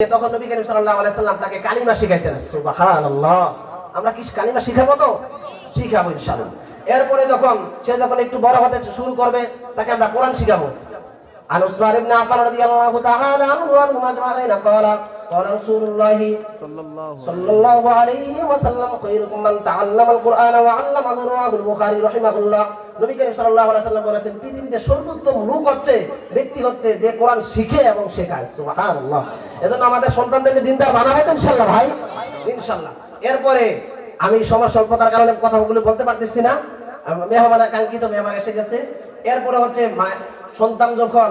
তখন নবী করিম সাল্লাল্লাহু আলাইহি সাল্লাম তাকে কালিমা শিখাইতেন সুবহানাল্লাহ আমরা কি কালিমা শিখাবো তো শিখাবো ইনশাআল্লাহ এরপরে যখন সে যখন একটু বড় হতে শুরু করবে তাকে আমরা কোরআন শিখাবো عن عثمان بن عفان رضي الله تعالى عنه وعنهم اجمعين قال قال رسول الله صلى الله عليه وسلم خيركم من تعلم القرآن وعلمه رواه البخاري رحمه الله নবী করিম আলাইহি সাল্লাম বলেছেন, পৃথিবীতে সর্বোত্তম লোক হচ্ছে, ব্যক্তি হচ্ছে যে কোরআন শিখে এবং শেখায়। সুবহানাল্লাহ। এজন্য আমাদের সন্তানদেরকে দিনদার বানাবে তো ইনশাল্লাহ ভাই। ইনশাল্লাহ এরপরে আমি সময় স্বল্পতার কারণে কথাগুলো বলতে পারতেছি না। মেহমান কাঙ্ক্ষিত মেহমান এসে গেছে। এরপরে হচ্ছে সন্তান যখন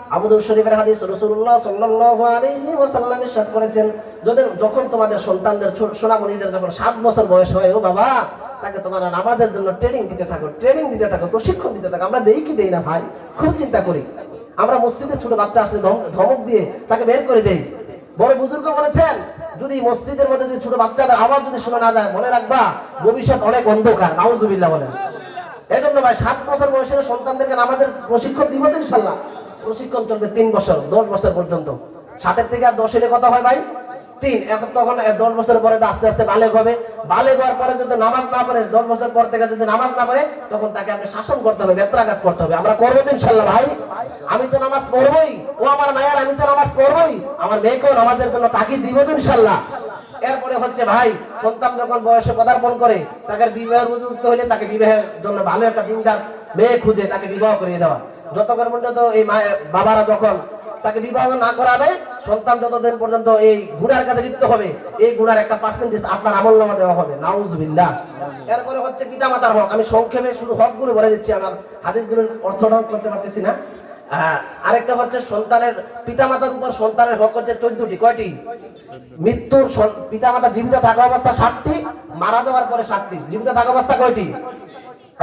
শরীফের হাদিস সাল্লাল্লাহু আলাইহি ওয়াসাল্লাম ইরশাদ করেছেন যখন তোমাদের সন্তানদের সোনামণিদের যখন বছর বয়স হয়, ও বাবা, তাকে তোমরা নামাজের জন্য ট্রেনিং দিতে থাকো ট্রেনিং দিতে থাকো, প্রশিক্ষণ দিতে থাকো, আমরা দেই কি দেই না ভাই? খুব চিন্তা করি। আমরা মসজিদে ছোট বাচ্চা আসলে ধমক দিয়ে তাকে বের করে দেই। বড় বুজুর্গ বলেছেন, যদি মসজিদের মধ্যে যদি ছোট বাচ্চাদের আওয়াজ যদি শোনা না যায়, মনে রাখবা, ভবিষ্যৎ অনেক অন্ধকার। নাউজুবিল্লাহ বলেন। এই জন্য ভাই, সাত বছর বয়সের সন্তানদেরকে আমাদের প্রশিক্ষণ দিব তো ইনশাল্লাহ। প্রশিক্ষণ চলবে তিন বছর, দশ বছর পর্যন্ত। সাতের থেকে আর দশের কথা হয় ভাই? তিন। এখন তখন দশ বছর পরে আস্তে আস্তে বালেগ হবে। বালেগ হওয়ার পরে যদি নামাজ না পড়ে, দশ বছর পর থেকে যদি নামাজ না পড়ে, তখন তাকে আপনি শাসন করতে হবে, বেত্রাঘাত করতে হবে। আমরা করব ইনশাল্লাহ ভাই। আমি তো নামাজ পড়বই। ও আমার মায়ের, আমি তো নামাজ পড়বই। আমার মেয়েকেও নামাজের জন্য তাকে দিব তো এরপরে হচ্ছে ভাই, সন্তান যখন বয়সে পদার্পণ করে, তাকে বিবাহের উপযুক্ত হলে তাকে বিবাহের জন্য ভালো একটা দিনদার মেয়ে খুঁজে তাকে বিবাহ করিয়ে দেওয়া। যতক্ষণ পর্যন্ত এই বাবারা যখন তাকে বিবাহ না করাবে, সন্তান যতদিন পর্যন্ত এই গুণার কাছে লিপ্ত হবে, এই গুণার একটা পার্সেন্টেজ আপনার আমল নামা দেওয়া হবে। নাউজুবিল্লাহ। এরপরে হচ্ছে পিতামাতার হক। আমি সংক্ষেপে শুধু হকগুলো বলে দিচ্ছি, আমার হাদিসগুলোর অর্থটাও করতে পারতেছি না। আরেকটা হচ্ছে সন্তানের, পিতামাতার উপর সন্তানের হক হচ্ছে চোদ্দটি। কয়টি? মৃত্যুর পিতামাতা জীবিত থাকা অবস্থা ষাটটি মারা যাওয়ার পরে ষাটটি জীবিত থাকা অবস্থা কয়টি?